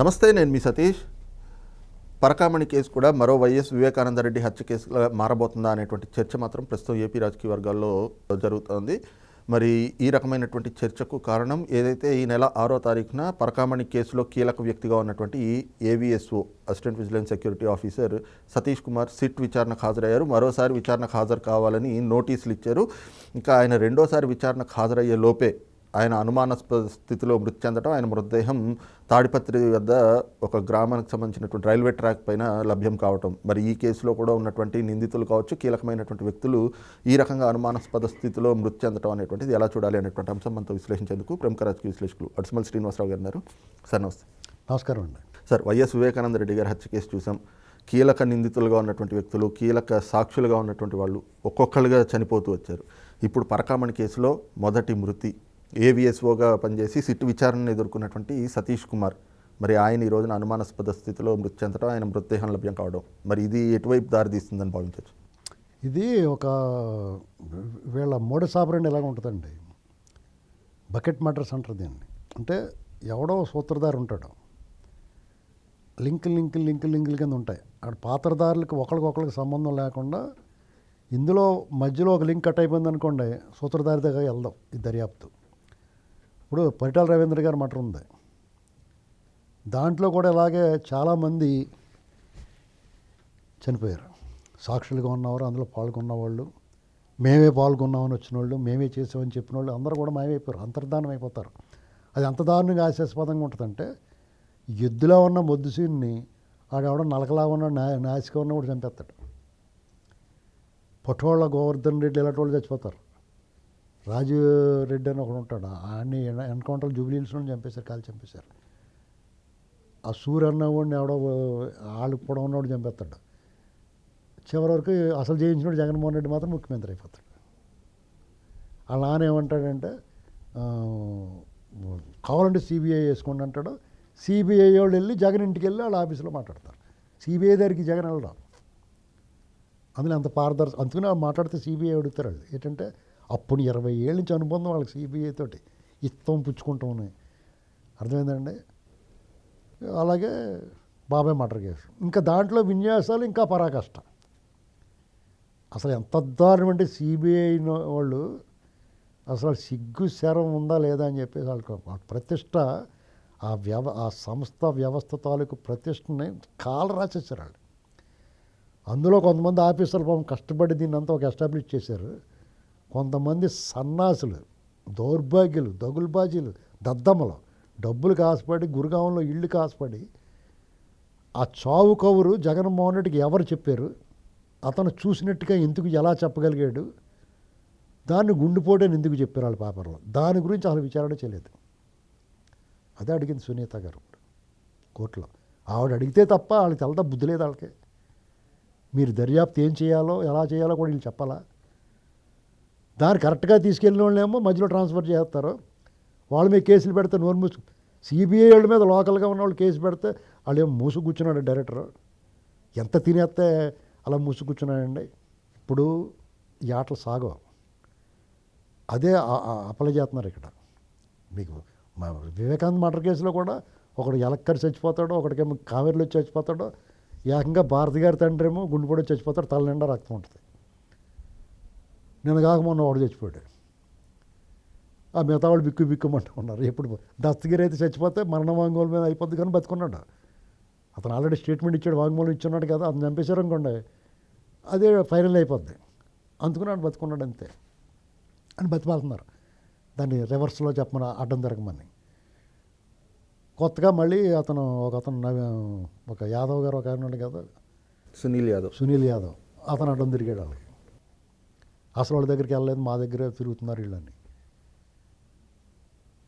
నమస్తే నేను మీ సతీష్. పరకామణి కేసు కూడా మరో వైఎస్ వివేకానందరెడ్డి హత్య కేసుగా మారబోతుందా అనేటువంటి చర్చ మాత్రం ప్రస్తుతం ఏపీ రాజకీయ వర్గాల్లో జరుగుతోంది. మరి ఈ రకమైనటువంటి చర్చకు కారణం ఏదైతే ఈ నెల ఆరో తారీఖున పరకామణి కేసులో కీలక వ్యక్తిగా ఉన్నటువంటి ఈ AVSO assistant vigilance security officer Satish Kumar SIT విచారణకు హాజరయ్యారు. మరోసారి విచారణకు హాజరు కావాలని నోటీసులు ఇచ్చారు. ఇంకా ఆయన రెండోసారి విచారణకు హాజరయ్యే లోపే ఆయన అనుమానాస్పద స్థితిలో మృతి చెందడం ఆయన మృతదేహం తాడిపత్రి వద్ద ఒక గ్రామానికి సంబంధించినటువంటి రైల్వే ట్రాక్ పైన లభ్యం కావటం. మరి ఈ కేసులో కూడా ఉన్నటువంటి నిందితులు కావచ్చు కీలకమైనటువంటి వ్యక్తులు ఈ రకంగా అనుమానాస్పద స్థితిలో మృతి చెందడం అనేటువంటిది ఎలా చూడాలి అనేటువంటి అంశం మనతో విశ్లేషించేందుకు ప్రముఖ రాజకీయ విశ్లేషకులు అడిసిమల్ శ్రీనివాసరావు గారు ఉన్నారు. సార్ నమస్తే. నమస్కారం అండి. సార్ వైఎస్ వివేకానంద రెడ్డి గారి హత్య కేసు చూసాం. కీలక నిందితులుగా ఉన్నటువంటి వ్యక్తులు కీలక సాక్షులుగా ఉన్నటువంటి వాళ్ళు ఒక్కొక్కరుగా చనిపోతూ వచ్చారు. ఇప్పుడు పరకామణి కేసులో మొదటి మృతి ఏవిఎస్ఓగా పనిచేసి సిట్టు విచారణను ఎదుర్కొన్నటువంటి సతీష్ కుమార్. మరి ఆయన ఈ రోజున అనుమానాస్పద స్థితిలో మృతి చెందడం ఆయన మృతదేహం లభ్యం కావడం. మరి ఇది ఎటువైపు దారితీస్తుందని భావించవచ్చు? ఇది ఒక వీళ్ళ మూడ సాబరండి ఎలాగ ఉంటుందండి. బకెట్ మటర్స్ అంటారు దీన్ని. అంటే ఎవడో సూత్రధారి ఉంటాడు. లింక్ లింక్ లింక్ లింకుల కింద ఉంటాయి. అక్కడ పాత్రధారులకు ఒకరికొకరికి సంబంధం లేకుండా ఇందులో మధ్యలో ఒక లింక్ కట్ అయిపోయింది అనుకోండి సూత్రధారి దగ్గర వెళ్దాం ఈ దర్యాప్తు. ఇప్పుడు పరిటాల రవీంద్ర గారి మటర్ ఉంది. దాంట్లో కూడా ఇలాగే చాలామంది చనిపోయారు. సాక్షులుగా ఉన్నవారు అందులో పాల్గొన్న వాళ్ళు మేమే పాల్గొన్నామని వచ్చిన వాళ్ళు మేమే చేసామని చెప్పిన వాళ్ళు అందరూ కూడా మాయమైపోయారు అంతర్ధానం అయిపోతారు అది ఎంత దారుణంగా ఆశాస్పదంగా ఉంటుందంటే ఎద్దులా ఉన్న మొద్దుసీన్ని ఆడెవడో నలకలా ఉన్న నా నాసిగా ఉన్న కూడా చంపేస్తాడు. పొట్టోళ్ళ గోవర్ధన్ రెడ్డి ఇలాంటి వాళ్ళు చచ్చిపోతారు. రాజు రెడ్డి అని ఒకడు ఉంటాడు. ఆయన్ని ఎన్కౌంటర్ జూబ్లీహిల్స్ చంపేశారు కాలు చంపేశారు. ఆ సూర్య అన్నవాడిని ఎవడో వాళ్ళు కూడా ఉన్నవాడు చంపేస్తాడు. చివరి వరకు అసలు జయించినోడు జగన్మోహన్ రెడ్డి మాత్రం ముఖ్యమంత్రి అయిపోతాడు. వాళ్ళ నాన్న ఏమంటాడంటే కావాలంటే సిబిఐ వేసుకోండి అంటాడు. సిబిఐ వాళ్ళు వెళ్ళి జగన్ ఇంటికి వెళ్ళి వాళ్ళ ఆఫీసులో మాట్లాడతారు. సిబిఐ దగ్గరికి జగన్ వెళ్ళడం అందులో అంత పారదర్శ అందుకనే మాట్లాడితే సిబిఐ అడుగుతారు వాళ్ళు. ఏంటంటే అప్పుడు ఇరవై ఏళ్ళ నుంచి అనుబంధం వాళ్ళకి సిబిఐ తోటి. ఇత్తం పుచ్చుకుంటామని అర్థమైందండి? అలాగే బాబాయ్ మర్డర్ కేసు. ఇంకా దాంట్లో విన్యాసాలు ఇంకా పరాకష్ట. అసలు ఎంత దారుణం అంటే సిబిఐ వాళ్ళు అసలు సిగ్గు శరం ఉందా లేదా అని చెప్పేసి వాళ్ళకి ప్రతిష్ట ఆ వ్యవ ఆ సంస్థ వ్యవస్థ తాలూకు ప్రతిష్టని కాలు రాసేసారు వాళ్ళు. అందులో కొంతమంది ఆఫీసర్లు పాపం కష్టపడి దీన్ని అంతా ఒక ఎస్టాబ్లిష్ చేశారు. కొంతమంది సన్నాసులు దౌర్భాగ్యులు దగులుబాజీలు దద్దమ్మలు డబ్బులు కాసుపడి గురుగావంలో ఇళ్ళు కాసుపడి ఆ చావు కవురు జగన్మోహన్ రెడ్డికి ఎవరు చెప్పారు? అతను చూసినట్టుగా ఎందుకు ఎలా చెప్పగలిగాడు? దాన్ని గుండిపోటని ఎందుకు చెప్పారు వాళ్ళ పేపర్లో దాని గురించి అసలు విచారణ చేయలేదు. అదే అడిగింది సునీత గారు. కోర్టులో. ఆవిడ అడిగితే తప్ప వాళ్ళకి తెలదా బుద్ధి లేదు వాళ్ళకి. మీరు దర్యాప్తు ఏం చేయాలో ఎలా చేయాలో కూడా వీళ్ళు చెప్పాలా? దాన్ని కరెక్ట్గా తీసుకెళ్ళిన వాళ్ళేమో మధ్యలో ట్రాన్స్ఫర్ చేస్తారు. వాళ్ళ మీద కేసులు పెడితే నోరు మూసు సిబిఐ వాళ్ళ మీద లోకల్గా ఉన్న వాళ్ళు కేసు పెడితే వాళ్ళు ఏమో మూసు కూర్చున్నాడు డైరెక్టర్. ఎంత తినేస్తే అలా మూసు కూర్చున్నాడండి? ఇప్పుడు ఈ ఆటలు సాగవు. అదే అప్లై చేస్తున్నారు ఇక్కడ. మీకు మా వివేకానంద మర్డర్ కేసులో కూడా ఒకడు ఎలక్కరి చచ్చిపోతాడో ఒకడికేమో కావేరిలో చచ్చిపోతాడో ఏకంగా భారతి గారి తండ్రి ఏమో చచ్చిపోతాడు తల నిండా రక్తం ఉంటుంది. నేను కాక మొన్న వాడు చచ్చిపోయాడు. ఆ మిగతా వాళ్ళు బిక్కు బిక్కుమంటూ ఉన్నారు. ఎప్పుడు దస్తగిరి అయితే చచ్చిపోతే మరణ వాంగ్మూలం మీద అయిపోద్ది కానీ బతుకున్నాడు. అతను ఆల్రెడీ స్టేట్మెంట్ ఇచ్చాడు వాంగ్మూలం ఇచ్చున్నాడు కదా అతను చంపేశారు అనుకోండి అదే ఫైనల్ అయిపోద్ది. అందుకున్నాడు బతుకున్నాడు అంతే. అని బతిమాలుతున్నారు. దాన్ని రివర్స్లో చెప్పమని అడ్డం తిరగమని కొత్తగా మళ్ళీ అతను ఒక అతను ఒక యాదవ్ గారు ఒక ఆయన ఉన్నాడు కదా సునీల్ యాదవ్. సునీల్ యాదవ్. అతను అడ్డం తిరిగాడు వాళ్ళకి. అసలు వాళ్ళ దగ్గరికి వెళ్ళలేదు మా దగ్గరే తిరుగుతున్నారు వీళ్ళని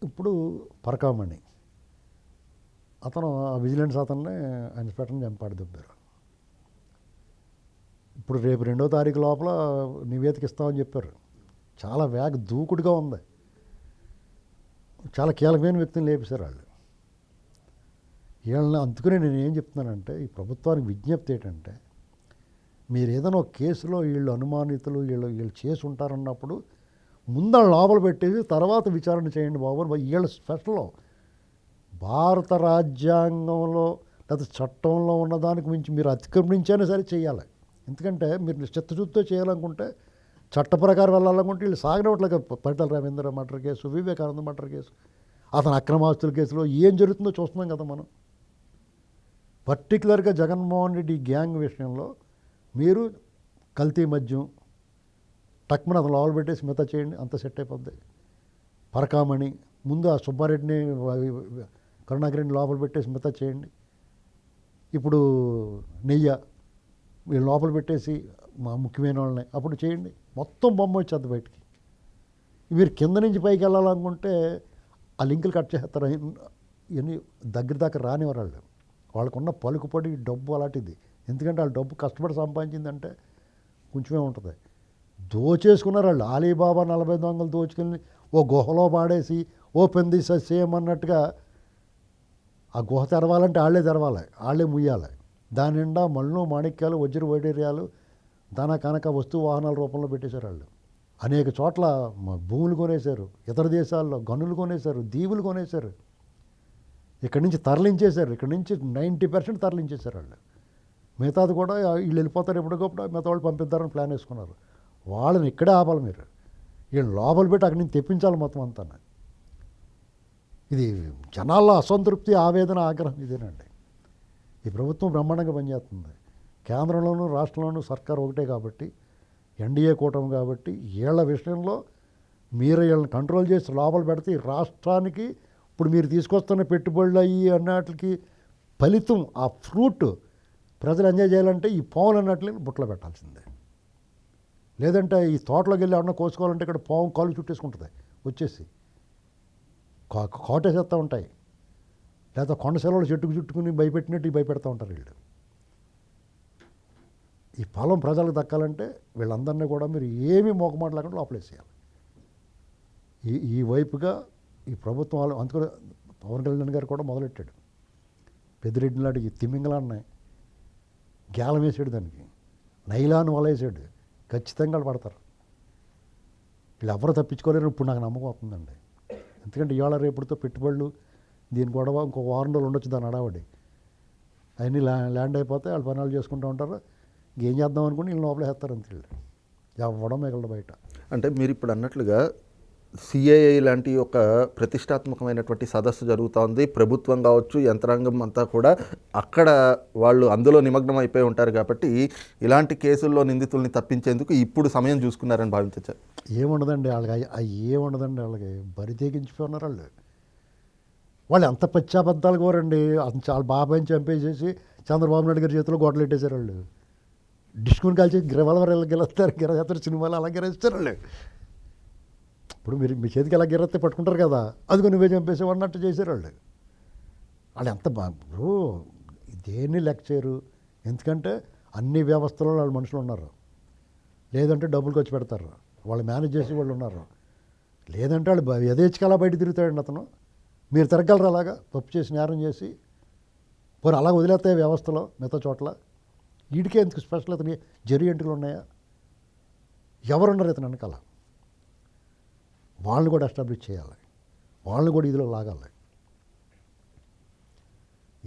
ఇప్పుడు పరకామణి అతను ఆ విజిలెన్స్ అతన్ని ఇన్స్పెక్టర్ని చంపాడు దెబ్బారు ఇప్పుడు రేపు రెండో తారీఖు లోపల నివేదిక ఇస్తామని చెప్పారు. చాలా వేగ దూకుడుగా ఉంది. చాలా కీలకమైన వ్యక్తిని లేపేశారు వాళ్ళు. వీళ్ళని అందుకనే నేను ఏం చెప్తున్నానంటే ఈ ప్రభుత్వానికి విజ్ఞప్తి ఏంటంటే మీరు ఏదైనా ఒక కేసులో వీళ్ళు అనుమానితులు వీళ్ళు వీళ్ళు చేసి ఉంటారన్నప్పుడు ముందు లోపల పెట్టేసి తర్వాత విచారణ చేయండి బాబు వీళ్ళ స్పెషల్ భారత రాజ్యాంగంలో లేదా చట్టంలో ఉన్న దానికి మించి మీరు అతిక్రమించైనా సరే చేయాలి. ఎందుకంటే మీరు చిత్తశుద్ధితో చేయాలనుకుంటే చట్ట ప్రకారం వెళ్ళాలనుకుంటే వీళ్ళు సాగనవట్లుగా Paritala Ravindra murder case Vivekananda murder case అతని అక్రమాస్తుల కేసులో ఏం జరుగుతుందో చూస్తున్నాం కదా మనం. పర్టికులర్గా జగన్మోహన్ రెడ్డి గ్యాంగ్ విషయంలో మీరు కల్తీ మద్యం టక్మన్ అతను లోపల పెట్టేసి మిగతా చేయండి అంత సెట్ అయిపోద్ది. పరకామణి ముందు ఆ సుబ్బారెడ్డిని వ- లోపల పెట్టేసి మిగతా చేయండి. ఇప్పుడు నెయ్య వీళ్ళు లోపల పెట్టేసి మా ముఖ్యమైన వాళ్ళని అప్పుడు చేయండి. మొత్తం బొమ్మ వచ్చేది బయటికి. మీరు కింద నుంచి పైకి వెళ్ళాలనుకుంటే ఆ లింకులు కట్ చేస్తారు. ఇవన్నీ దగ్గర దాకా రానివారు వాళ్ళు. వాళ్ళకున్న పలుకుపడి డబ్బు అలాంటిది. ఎందుకంటే వాళ్ళు డబ్బు కష్టపడి సంపాదించిందంటే కొంచెమే ఉంటుంది. దోచేసుకున్నారు వాళ్ళు. అలీబాబా నలభై దొంగలు దోచుకుని ఓ గుహలో పాడేసి ఓపెన్ ది సేమ్ అన్నట్టుగా ఆ గుహ తెరవాలంటే వాళ్ళే తెరవాలి వాళ్ళే ముయ్యాలి. దాని నిండా మళ్ళు మాణిక్యాలు వజ్ర వైడూర్యాలు ధన కనక వస్తు వాహనాల రూపంలో పెట్టేశారు వాళ్ళు. అనేక చోట్ల భూములు కొనేశారు. ఇతర దేశాల్లో గనులు కొనేశారు దీవులు కొనేశారు. ఇక్కడి నుంచి తరలించేశారు. ఇక్కడి నుంచి నైంటీ పర్సెంట్ తరలించేశారు వాళ్ళు. మిగతాది కూడా వీళ్ళు వెళ్ళిపోతారు ఎప్పటికప్పుడు మిగతా వాళ్ళు పంపిద్దారని ప్లాన్ వేసుకున్నారు. వాళ్ళని ఇక్కడే ఆపాలి మీరు. వీళ్ళు లోపల పెట్టి అక్కడి నుంచి తెప్పించాలి మొత్తం అంతా ఇది జనాల్లో అసంతృప్తి ఆవేదన ఆగ్రహం ఇదేనండి. ఈ ప్రభుత్వం బ్రహ్మాండంగా పనిచేస్తుంది. కేంద్రంలోనూ రాష్ట్రంలోనూ సర్కార్ ఒకటే కాబట్టి ఎన్డీఏ కూటమి కాబట్టి వీళ్ళ విషయంలో మీరు వీళ్ళని కంట్రోల్ చేసి లోపల పెడితే రాష్ట్రానికి ఇప్పుడు మీరు తీసుకొస్తున్న పెట్టుబడులు అయ్యి అన్నట్లకి ఫలితం ఆ ఫ్రూట్ ప్రజలు ఎంజాయ్ చేయాలంటే ఈ పావులు అన్నట్లు బుట్టలో పెట్టాల్సిందే. లేదంటే ఈ తోటలోకి వెళ్ళి ఎవరన్నా కోసుకోవాలంటే ఇక్కడ పాము కాలు చుట్టేసుకుంటుంది వచ్చేసి. కా- కోటేసేస్తూ ఉంటాయి. లేదా కొండ సెలవులు చెట్టుకు చుట్టుకుని భయపెట్టినట్టు భయపెడతా ఉంటారు వీళ్ళు. ఈ పొలం ప్రజలకు దక్కాలంటే వీళ్ళందరినీ కూడా మీరు ఏమీ మోకమాట లేకుండా లోపలేసేయాలి. ఈ ఈ వైపుగా ఈ ప్రభుత్వం వాళ్ళు అందుకని పవన్ కళ్యాణ్ గారు కూడా మొదలెట్టాడు. పెద్దిరెడ్డి లాంటి ఈ తిమింగలాన్ని గేలం వేసాడు దానికి. నైలాన్ వలేసాడు. ఖచ్చితంగా వాళ్ళు పడతారు. వీళ్ళు ఎవరు తప్పించుకోలేరు. ఇప్పుడు నాకు నమ్మకం అవుతుందండి ఎందుకంటే ఇవాళ రేపుడుతో పెట్టుబడులు దీని గొడవ ఇంకో వారం రోజులు ఉండొచ్చు దాని అడావడి. అవన్నీ ల్యా ల్యాండ్ అయిపోతే వాళ్ళు పనులు చేసుకుంటూ ఉంటారు. ఇంకేం చేద్దాం అనుకుని వీళ్ళు లోపల వేస్తారు అంతే వీళ్ళు. ఎవ్వడం మిగలదు బయట. అంటే మీరు ఇప్పుడు అన్నట్లుగా సిఐఐ లాంటి ఒక ప్రతిష్టాత్మకమైనటువంటి సదస్సు జరుగుతోంది. ప్రభుత్వం కావచ్చు యంత్రాంగం అంతా కూడా అక్కడ వాళ్ళు అందులో నిమగ్నం అయిపోయి ఉంటారు కాబట్టి ఇలాంటి కేసుల్లో నిందితుల్ని తప్పించేందుకు ఇప్పుడు సమయం చూసుకున్నారని భావించచ్చు ఏముండదండి వాళ్ళకి? అవి- ఏముండదండి వాళ్ళకి? బరి తెగించిపోయినారు వాళ్ళు. వాళ్ళు ఎంత పచ్చాబద్ధాలు కోరండి? అంత చాలా బాబాయిని చంపేసేసి చంద్రబాబు నాయుడు గారి చేతిలో గొడవలు పెట్టేశారు వాళ్ళు. డిస్కుని కాల్చి గిరవలవర్ గెలుస్తారు గిరజాతర సినిమాలు అలా గిరేస్తారు వాళ్ళు. ఇప్పుడు మీరు మీ చేతికి ఎలా గిర్రత్తే పట్టుకుంటారు కదా అదిగో నువ్వే చంపేసి అన్నట్టు చేశారు వాళ్ళు వాళ్ళు ఎంత బాగు దేన్ని లెక్క చేయరు. ఎందుకంటే అన్ని వ్యవస్థలలో వాళ్ళు మనుషులు ఉన్నారు. లేదంటే డబ్బులు ఖర్చు పెడతారు. వాళ్ళు మేనేజ్ చేసే వాళ్ళు ఉన్నారు. లేదంటే వాళ్ళు బ- అలా బయట తిరుగుతాడండి అతను. మీరు తిరగలరు అలాగా? తప్పు చేసి నేరం చేసి? పోనీ అలా వదిలేస్తాయి వ్యవస్థలో మిగతా చోట్ల? వీడికే ఎందుకు స్పెషల్ అతని జరి ఎంటుకలు ఉన్నాయా? ఎవరున్నారు ఇతను వెనకాల? వాళ్ళని కూడా ఎస్టాబ్లిష్ చేయాలి. వాళ్ళని కూడా ఇదిలో లాగాలి.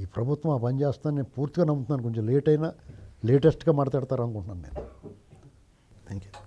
ఈ ప్రభుత్వం ఆ పని చేస్తాను నేను పూర్తిగా నమ్ముతున్నాను. కొంచెం లేట్ అయినా లేటెస్ట్గా మాట్లాడతారు అనుకుంటున్నాను నేను. Thank you